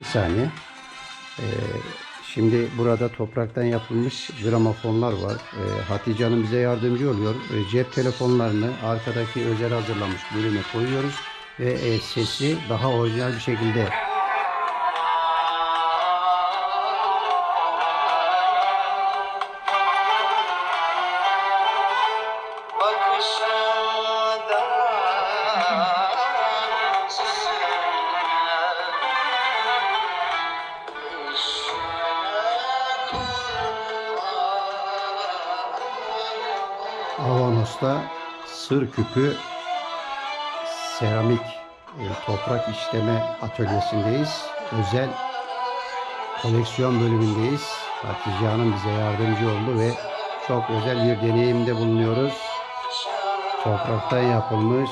Bir saniye. Ee, şimdi burada topraktan yapılmış gramofonlar var. Ee, Hatice Hanım bize yardımcı oluyor. Ee, cep telefonlarını arkadaki özel hazırlanmış bölüme koyuyoruz ve e, sesi daha orijinal bir şekilde Bakışında Avanos'ta sır küpü seramik e, toprak işleme atölyesindeyiz. Özel koleksiyon bölümündeyiz. Hatice Hanım bize yardımcı oldu ve çok özel bir deneyimde bulunuyoruz. Topraktan yapılmış